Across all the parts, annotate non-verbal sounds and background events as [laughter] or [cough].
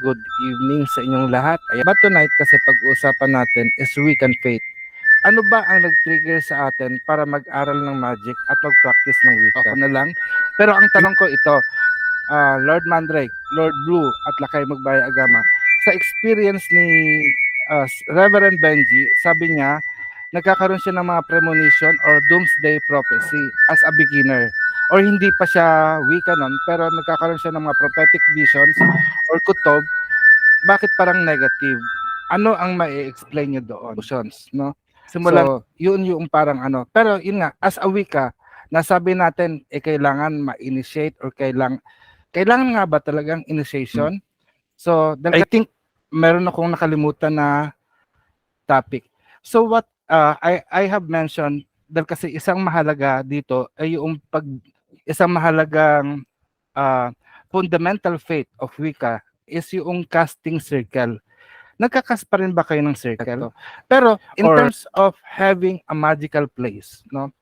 Good evening sa inyong lahat. Ayan. But tonight kasi pag-uusapan natin is week and faith. Ano ba ang nag-trigger sa atin para mag-aral ng magic at mag-practice ng wika? Ako na lang. Pero ang tanong ko ito, ah, Lord Mandrake, Lord Blue at Lakay Magbaya Agama, sa experience ni ah, Reverend Benji, sabi niya, nagkakaroon siya ng mga premonition or doomsday prophecy as a beginner. Or hindi pa siya wika nun, pero nagkakaroon siya ng mga prophetic visions or kutob, bakit parang negative? Ano ang mai-explain niyo doon? Emotions, no? Simulan, so, yun yung parang ano. Pero yun nga, as a wika, nasabi natin, eh, kailangan ma-initiate or kailangan, kailangan nga ba talagang initiation? So, dahil I think meron akong nakalimutan na topic. So what uh, I I have mentioned dahil kasi isang mahalaga dito ay yung pag isang mahalagang uh, fundamental faith of Wicca is yung casting circle. Nagkakas pa rin ba kayo ng circle? Pero in Or- terms of having a magical place, no?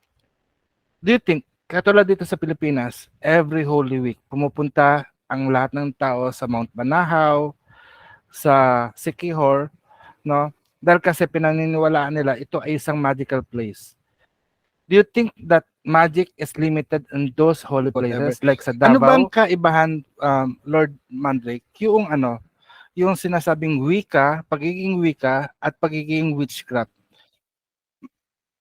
Do you think katulad dito sa Pilipinas, every Holy Week pumupunta ang lahat ng tao sa Mount Banahaw, sa Sikihor, no? Dahil kasi pinaniniwalaan nila ito ay isang magical place. Do you think that magic is limited in those holy places like sa Davao? Ano bang kaibahan um, Lord Mandrake yung ano, yung sinasabing wika, pagiging wika at pagiging witchcraft?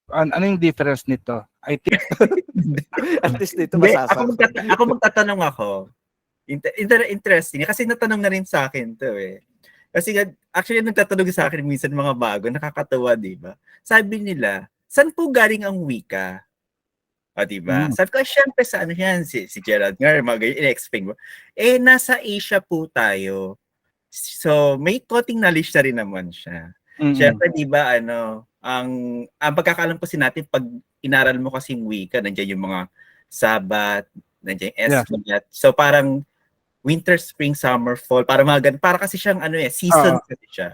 An ano yung difference nito? I think [laughs] At least dito Hindi, ako, magtata- ako magtatanong ako. Inter- inter- interesting. Kasi natanong na rin sa akin to eh. Kasi nga, actually nagtatanong sa akin minsan mga bago, nakakatawa, di ba? Sabi nila, saan po galing ang wika? O, di ba? Mm. Sabi ko, "Ah, syempre sa ano yan, si, si Gerald nga, mga ganyan, in-explain mo. Eh, nasa Asia po tayo. So, may konting knowledge na rin naman siya. mm, Siyempre, di ba, ano, ang, ang pagkakalam kasi natin, pag inaral mo kasing wika, nandiyan yung mga sabat, nandiyan yung Yeah. esmat. So, parang winter, spring, summer, fall, para mga ganun. Para kasi siyang, ano eh, season Ah. kasi siya.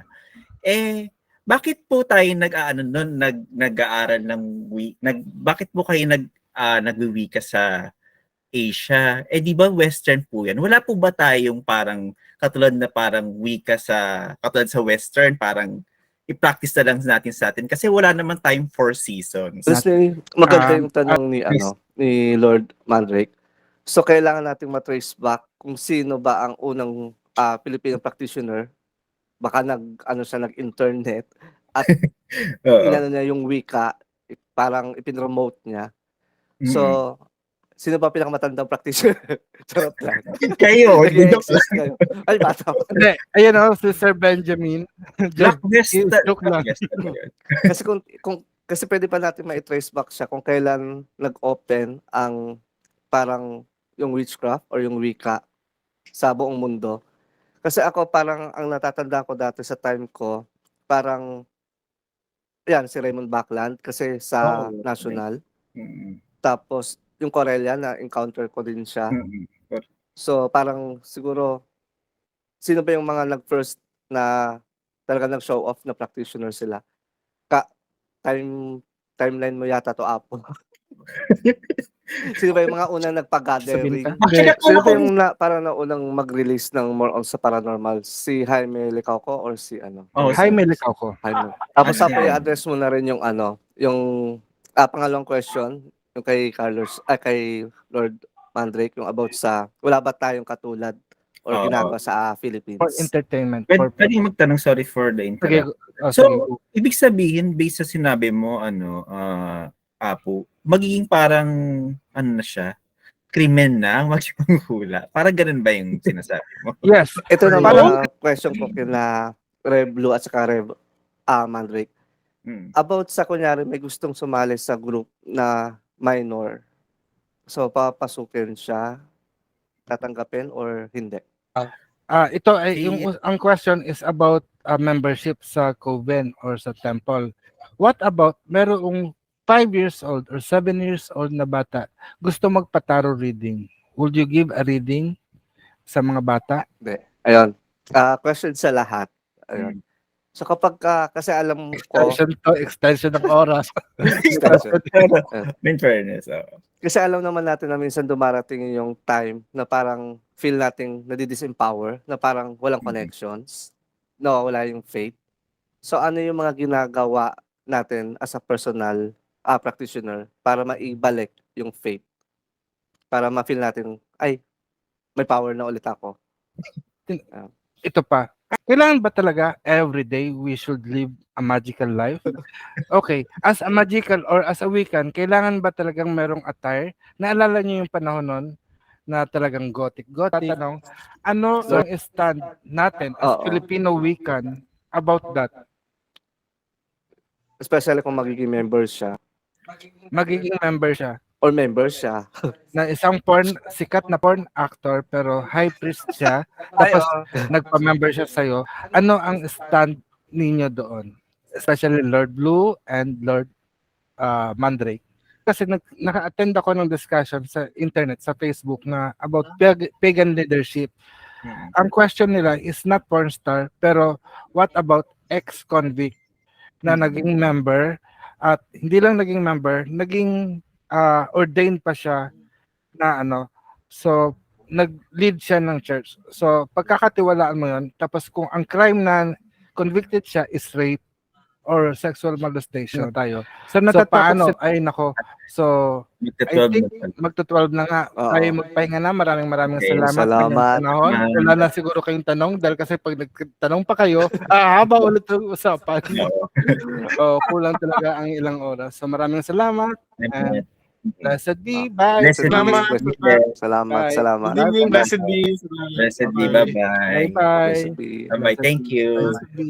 Eh, bakit po tayo nag-aano nun, nag, nag-aaral ng wi, nag, bakit po kayo nag, uh, nagwiwika sa Asia? Eh, di ba western po yan? Wala po ba tayong parang, katulad na parang wika sa, katulad sa western, parang i-practice na lang natin sa atin kasi wala naman tayong four seasons. Honestly, maganda Um, yung tanong ni ano ni Lord Mandrake. So kailangan nating matrace back kung sino ba ang unang ah, Filipino practitioner. Baka nag ano siya nag-internet at [laughs] inano niya yung wika, parang ipinromote niya. So sino ba pinakamatandang practitioner? [laughs] Charot lang. kayo. Ay, bata. Hindi, ayun oh, si Sir Benjamin. Black Just- West. joke lang. Ano [laughs] kasi kung, kung kasi pwede pa natin ma-trace back siya kung kailan nag-open ang parang yung witchcraft or yung wika sa buong mundo. Kasi ako parang ang natatanda ko dati sa time ko, parang yan si Raymond Backland kasi sa Oo, okay. National. Mm, Tapos yung Corellia na encounter ko din siya. mm, So parang siguro sino ba yung mga nag-first na talaga nag-show off na practitioner sila? Ka time timeline mo yata to Apo. [laughs] sino ba yung mga unang nagpa-gathering? Actually, Sino ba yung na, parang na unang mag-release ng more on sa paranormal? Si Jaime Licauco or si ano? Oh, Hi, Melikaw ko. Jaime. Tapos sa yan? i-address mo na rin yung ano, yung ah, pangalawang question, yung kay Carlos, ay kay Lord Mandrake, yung about sa wala ba tayong katulad or Oo. ginagawa sa ah, Philippines? For entertainment. Pwede, For, pwede magtanong, sorry for the interrupt. oh, So, sige. ibig sabihin, based sa sinabi mo, ano, ah, Apo, magiging parang, ano na siya, krimen na ang magsipanghula. Parang ganun ba yung sinasabi mo? [laughs] Yes. Ito na Parang- mga question ko kina Rev Blue at saka Rev ah, Mandrake. Mm. About sa kunyari may gustong sumali sa group na minor. So papasukin siya, tatanggapin or hindi? Ah, ito ay yung ang question is about ah, membership sa coven or sa temple. What about merong 5 years old or 7 years old na bata gusto magpataro reading? Would you give a reading sa mga bata? Ayun. Ah, question sa lahat. Ayun. So kapag ka, kasi alam ko, Extension to, extension ng oras. [laughs] Extension. [laughs] In fairness, oo. kasi alam naman natin na minsan dumarating yung time na parang feel nating nadidisempower, na parang walang Mhm. connections, nawawala yung faith. So ano yung mga ginagawa natin as a personal ah, practitioner para maibalik yung faith? Para ma-feel natin, ay, may power na ulit ako. Ito pa. Kailangan ba talaga every day we should live a magical life? Okay, as a magical or as a Wiccan, kailangan ba talagang merong attire? Naalala niyo yung panahon nun na talagang gothic. Gothic, ano? Ano ang stand natin as Oo. Filipino Wiccan about that? Especially kung magiging member siya Magiging member siya or member siya. na isang porn, sikat na porn actor pero high priest siya [laughs] tapos nagpa-member siya sa'yo. Ano ang stand ninyo doon? Especially Lord Blue and Lord uh, Mandrake. Kasi nag, naka-attend ako ng discussion sa internet, sa Facebook na about pag- pagan leadership. Mm. Ang question nila is not porn star, pero what about ex-convict na naging member at hindi lang naging member, naging ah, ordained pa siya na ano. So, nag-lead siya ng church. So, pagkakatiwalaan mo yun, tapos kung ang crime na convicted siya is rape or sexual molestation tayo. So, natatakot so, ay nako. So, I think na pala. magto-12 na nga. Oo. Tayo magpahinga na. Maraming maraming Okay, salamat. sa salamat. Panahon. Wala na siguro kayong tanong dahil kasi pag nagtanong pa kayo, [laughs] ah, haba ulit yung usapan. [laughs] oh, kulang talaga ang ilang oras. So maraming salamat. Salamat. Blessed be. Bye. Blessed be. Salamat. Salamat, Bye. salamat. Good evening, blessed be. Blessed be. Bye-bye. Bye-bye. Blessed. Thank you. Blessed be.